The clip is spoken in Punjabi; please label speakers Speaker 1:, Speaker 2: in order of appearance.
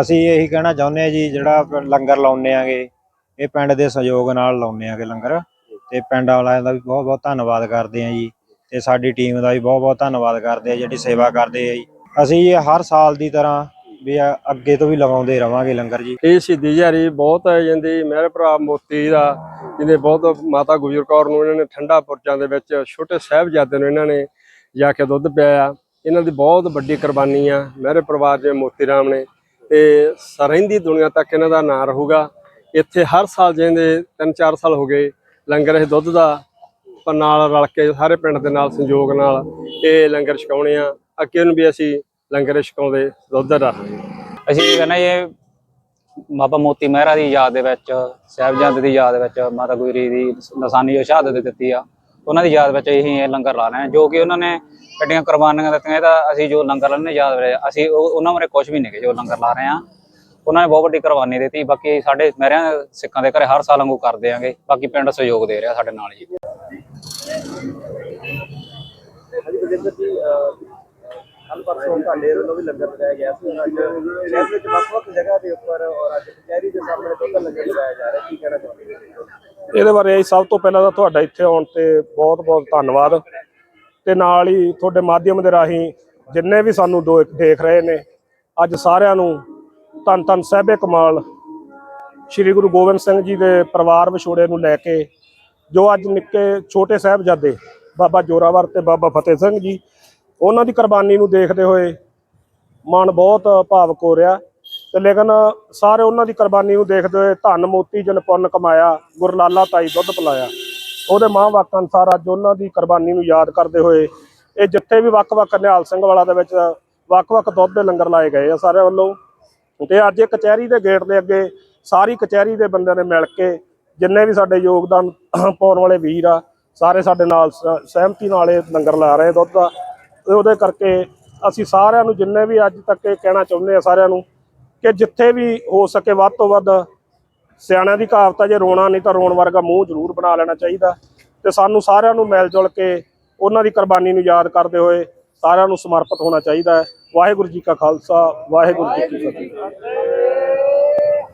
Speaker 1: ਅਸੀਂ ਇਹੀ ਕਹਿਣਾ ਚਾਹੁੰਦੇ ਆ ਜੀ, ਜਿਹੜਾ ਲੰਗਰ ਲਾਉਂਦੇ ਆਗੇ, ਇਹ ਪਿੰਡ ਦੇ ਸਹਿਯੋਗ ਨਾਲ ਲਾਉਂਦੇ ਆਗੇ ਲੰਗਰ। ਤੇ ਪਿੰਡ ਵਾਲਿਆਂ ਦਾ ਵੀ ਬਹੁਤ ਬਹੁਤ ਧੰਨਵਾਦ ਕਰਦੇ ਆ ਜੀ। ਤੇ ਸਾਡੀ ਟੀਮ ਦਾ ਵੀ ਬਹੁਤ ਬਹੁਤ ਧੰਨਵਾਦ ਕਰਦੇ ਆ ਜਿਹੜੀ ਸੇਵਾ ਕਰਦੇ ਆ ਜੀ। ਅਸੀਂ ਹਰ ਸਾਲ ਦੀ ਤਰ੍ਹਾਂ ਵੀ ਅੱਗੇ ਤੋਂ ਵੀ ਲਗਾਉਂਦੇ ਰਵਾਂਗੇ ਲੰਗਰ ਜੀ।
Speaker 2: ਇਹ ਸ਼ਹੀਦੀ ਦਿਹਾੜੀ ਬਹੁਤ ਹੈ ਜਾਂਦੀ ਮੇਰੇ ਭਰਾ ਮੋਤੀ ਦਾ ਜਿਹਦੇ ਬਹੁਤ ਮਾਤਾ ਗੁਜਰ ਕੌਰ ਨੂੰ ਇਹਨਾਂ ਨੇ ਠੰਡਾ ਪੁਰਜਾਂ ਦੇ ਵਿੱਚ ਛੋਟੇ ਸਾਹਿਬਜ਼ਾਦੇ ਨੂੰ ਇਹਨਾਂ ਨੇ ਜਾ ਕੇ ਦੁੱਧ ਪਿਆਇਆ। ਇਹਨਾਂ ਦੀ ਬਹੁਤ ਵੱਡੀ ਕੁਰਬਾਨੀ ਆ। ਮੇਰੇ ਪਰਿਵਾਰ ਦੇ ਮੋਤੀ ਰਾਮ ਨੇ ਤੇ ਸਰਹਿੰਦੀ ਦੁਨੀਆ ਤੱਕ ਇਹਨਾਂ ਦਾ ਨਾਂ ਰਹੂਗਾ। ਇੱਥੇ ਹਰ ਸਾਲ ਜਿੰਦੇ 3-4 ਸਾਲ ਹੋ ਗਏ ਲੰਗਰ ਇਹ ਦੁੱਧ ਦਾ ਨਾਲ ਰਲ ਕੇ ਸਾਰੇ ਪਿੰਡ ਦੇ ਨਾਲ ਸੰਯੋਗ ਨਾਲ ਇਹ ਲੰਗਰ ਛਕਾਉਣੇ ਆ। ਅੱਗੇ ਨੂੰ ਵੀ ਅਸੀਂ ਲੰਗਰ ਛਕਾਉਂਦੇ ਦੁੱਧ ਦਾ।
Speaker 3: ਅਸੀਂ ਕਹਿੰਦੇ ਇਹ ਬਾਬਾ ਮੋਤੀ ਮਹਿਰਾ ਦੀ ਯਾਦ ਦੇ ਵਿੱਚ, ਸਾਹਿਬਜ਼ਾਦੇ ਦੀ ਯਾਦ ਵਿੱਚ ਮਾਤਾ ਗੁਜਰੀ ਦੀ ਨਿਸ਼ਾਨੀ ਸ਼ਹਾਦਤ ਦਿੱਤੀ ਆ। ਉਹਨਾਂ ਦੀ ਯਾਦ ਵਿੱਚ ਇਹੀ ਇਹ ਲੰਗਰ ਲਾ ਰਹੇ ਹਾਂ ਜੋ ਕਿ ਉਹਨਾਂ ਨੇ ਕੱਢੀਆਂ ਕੁਰਬਾਨੀਆਂ ਦਿੱਤੀਆਂ ਇਹਦਾ ਅਸੀਂ ਜੋ ਲੰਗਰ ਲਾਉਂਦੇ ਯਾਦ ਰਹੇ ਅਸੀਂ ਉਹਨਾਂ ਬਾਰੇ ਕੁਝ ਵੀ ਨਹੀਂ ਕਿ ਜੋ ਲੰਗਰ ਲਾ ਰਹੇ ਹਾਂ। ਉਹਨਾਂ ਨੇ ਬਹੁਤ ਵੱਡੀ ਕੁਰਬਾਨੀ ਦਿੱਤੀ। ਬਾਕੀ ਸਾਡੇ ਮਹਿਰਿਆਂ ਸਿੱਖਾਂ ਦੇ ਘਰੇ ਹਰ ਸਾਲ ਵਾਂਗੂ ਕਰਦੇ ਆਂਗੇ। ਬਾਕੀ ਪਿੰਡ ਸਹਿਯੋਗ ਦੇ ਰਿਹਾ ਸਾਡੇ ਨਾਲ ਜੀ
Speaker 4: ਤੁਹਾਡੇ ਵੱਲੋਂ ਵੀ ਲੰਗਰ ਲਗਾਇਆ ਗਿਆ ਸੀ। ਅੱਜ ਸ਼ਹਿਰ ਵਿੱਚ ਵੱਖ-ਵੱਖ ਜਗ੍ਹਾ ਦੇ ਉੱਪਰ ਔਰ ਅੱਜ ਕਚਹਿਰੀ ਦੇ ਸਾਹਮਣੇ ਦੁੱਧ ਲੰਗਰ ਲਗਾਇਆ ਜਾ ਰਿਹਾ। ਕੀ ਕਹਿਣਾ ਚਾਹੁੰਦੇ
Speaker 5: ਇਹਦੇ ਬਾਰੇ ਸਭ ਤੋਂ ਪਹਿਲਾਂ ਤਾਂ ਤੁਹਾਡਾ ਇੱਥੇ ਆਉਣ ਤੇ ਬਹੁਤ-ਬਹੁਤ ਧੰਨਵਾਦ। ਤੇ ਨਾਲ ਹੀ ਤੁਹਾਡੇ ਮਾਧਿਅਮ ਦੇ ਰਾਹੀਂ ਜਿੰਨੇ ਵੀ ਸਾਨੂੰ ਦੇਖ ਰਹੇ ਨੇ, ਅੱਜ ਸਾਰਿਆਂ ਨੂੰ ਧੰਨ ਧੰਨ ਸਾਹਿਬੇ ਕਮਾਲ ਸ੍ਰੀ ਗੁਰੂ ਗੋਬਿੰਦ ਸਿੰਘ ਜੀ ਦੇ ਪਰਿਵਾਰ ਵਿਛੋੜੇ ਨੂੰ ਲੈ ਕੇ, ਜੋ ਅੱਜ ਨਿੱਕੇ ਛੋਟੇ ਸਾਹਿਬਜ਼ਾਦੇ ਬਾਬਾ ਜੋਰਾਵਰ ਤੇ ਬਾਬਾ ਫਤਿਹ ਸਿੰਘ ਜੀ ਉਹਨਾਂ ਦੀ ਕੁਰਬਾਨੀ ਨੂੰ ਦੇਖਦੇ ਹੋਏ ਮਨ ਬਹੁਤ ਭਾਵਕ ਹੋ ਰਿਹਾ ਤੇ ਲੇਕਿਨ ਸਾਰੇ ਉਹਨਾਂ ਦੀ ਕੁਰਬਾਨੀ ਨੂੰ ਦੇਖਦੇ ਹੋਏ ਧੰਨ ਮੋਤੀ ਜਨ ਪੁੰਨ ਕਮਾਇਆ ਗੁਰਲਾਲਾ ਤਾਈ ਦੁੱਧ ਪਿਲਾਇਆ। ਉਹਦੇ ਮਾਂ ਵਾਕਾਂ ਅਨੁਸਾਰ ਅੱਜ ਉਹਨਾਂ ਦੀ ਕੁਰਬਾਨੀ ਨੂੰ ਯਾਦ ਕਰਦੇ ਹੋਏ ਇਹ ਜਿੱਥੇ ਵੀ ਵੱਖ-ਵੱਖ ਨਿਹਾਲ ਸਿੰਘ ਵਾਲਾ ਦੇ ਵਿੱਚ ਵੱਖ-ਵੱਖ ਦੁੱਧ ਦੇ ਲੰਗਰ ਲਾਏ ਗਏ ਆ ਸਾਰਿਆਂ ਵੱਲੋਂ। ਤੇ ਅੱਜ ਇਹ ਕਚਹਿਰੀ ਦੇ ਗੇਟ ਦੇ ਅੱਗੇ ਸਾਰੀ ਕਚਹਿਰੀ ਦੇ ਬੰਦਿਆਂ ਨੇ ਮਿਲ ਕੇ ਜਿੰਨੇ ਵੀ ਸਾਡੇ ਯੋਗਦਾਨ ਪਾਉਣ ਵਾਲੇ ਵੀਰ ਆ, ਸਾਰੇ ਸਾਡੇ ਨਾਲ ਸ- ਸਹਿਮਤੀ ਨਾਲ ਇਹ ਲੰਗਰ ਲਾ ਰਹੇ ਦੁੱਧ ਦਾ। ਉਹਦੇ ਕਰਕੇ ਅਸੀਂ ਸਾਰਿਆਂ ਨੂੰ ਜਿੰਨੇ ਵੀ ਅੱਜ ਤੱਕ ਇਹ ਕਹਿਣਾ ਚਾਹੁੰਦੇ ਆ ਸਾਰਿਆਂ ਨੂੰ ਕਿ ਜਿੱਥੇ ਵੀ ਹੋ ਸਕੇ ਵੱਧ ਤੋਂ ਵੱਧ ਸਿਆਣਿਆਂ ਦੀ ਕਹਾਵਤ ਆ, ਜੇ ਰੋਣਾ ਨਹੀਂ ਤਾਂ ਰੋਣ ਵਰਗਾ ਮੂੰਹ ਜ਼ਰੂਰ ਬਣਾ ਲੈਣਾ ਚਾਹੀਦਾ। ਤੇ ਸਾਨੂੰ ਸਾਰਿਆਂ ਨੂੰ ਮਿਲ ਜੁਲ ਕੇ ਉਹਨਾਂ ਦੀ ਕੁਰਬਾਨੀ ਨੂੰ ਯਾਦ ਕਰਦੇ ਹੋਏ ਸਾਰਿਆਂ ਨੂੰ ਸਮਰਪਿਤ ਹੋਣਾ ਚਾਹੀਦਾ ਹੈ। ਵਾਹਿਗੁਰੂ ਜੀ ਕਾ ਖਾਲਸਾ, ਵਾਹਿਗੁਰੂ ਜੀ ਕੀ ਫਤਿਹ।